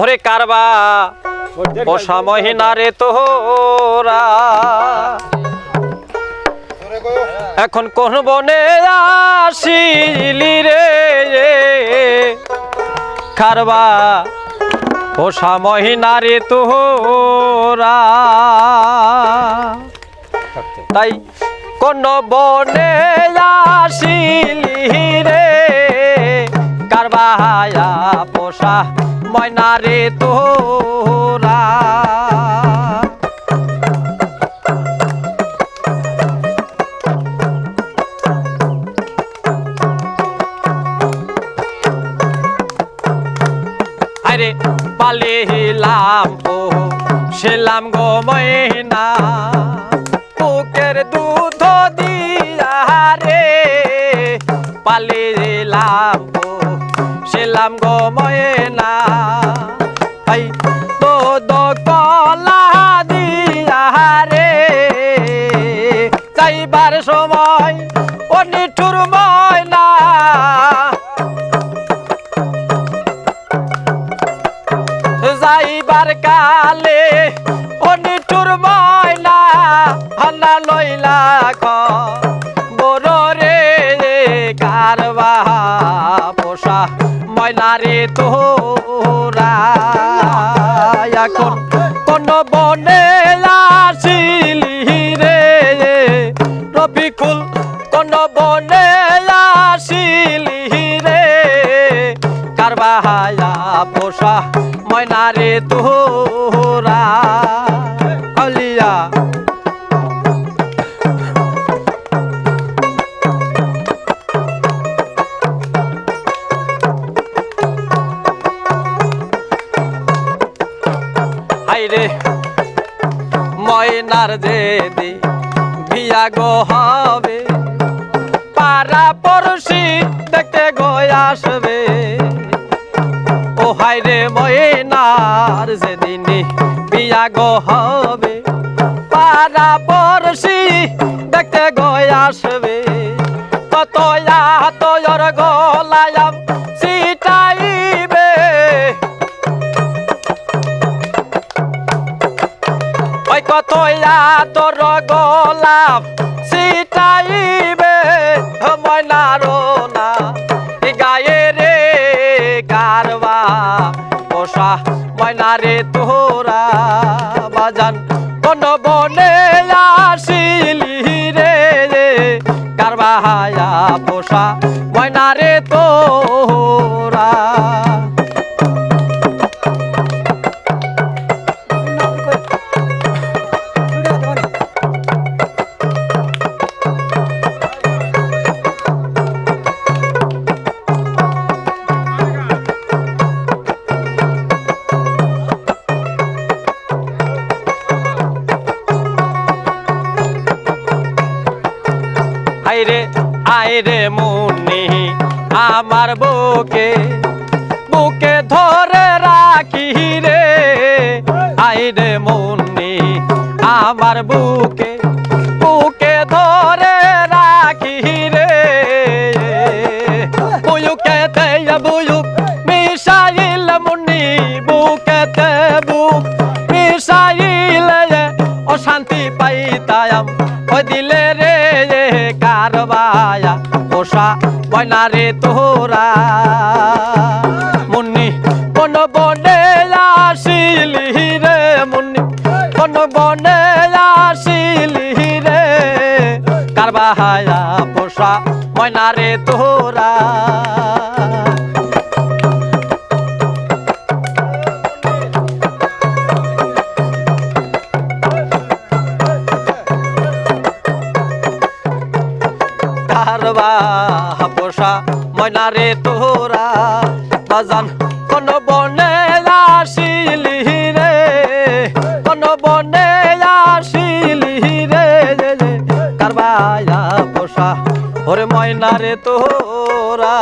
ওরে কারবা পোষা মহিনা রে তোরা। এখন কোন বনে আসিলি রে? কারবা পোষা মহিনা রে তোরা। তাই কোন বনে আসিলি রে? কারবায়া পোষা ময়না রে তোরা। আরে পালিলাম ও ছিলাম গো ময়না। বুকের দুধ দিয়া রে, পালিলাম ও ছিলাম গো ময়না। আই তো দো কলা দিয়া রে যাইবার সময় ও নিঠুর ময়না। যাইবার কালে ময়না রে তোরা। এখন কোন বনে রে? রবিকুল, কোন বনে রে? কারবাহায়া পোষা ময়না রে তোরা। কলিয়া হাইরে ময়নার দেদি বিয়া গো হবে, পাড়া পড়শি দেখতে গো আসবে। ও হাইরে ময়নার যেদিনে বিয়া গো হবে, পাড়া পড়শি দেখতে গো আসবে। কত তোর গলায়াম তোর গোলাপ সিটাইবে ময়নারো না। গায়ে রে গারবা পোষা ময়না রে তোরা বাজান কোন বনে আইরে আইরে মুনি আমার বুকে বুকে ধরে রাখি রে। আইরে মুনি আমার বুকে বুকে ধরে রাখি রে। বুয়ুকেতে বুয়ুক, মিশাইল মুনি বুকেতে বুক, মিশাইল অশান্তি পাইতায়াম। ওই দিলে রে কারবায়া পোষা বয়না রে তোরা মুন্নি, কোন বনে আসিলি রে মুন্নি, কোন বনে আসিলি রে। কারবাহায়া পোষা ময়না রে তোরা কারবা পোষা ময়না রে তোরা, বাজান কোন বনে আসিলি রে? কোন বনে আসিলি রে? কারবায়া পোষা ওরে ময়না রে তোরা।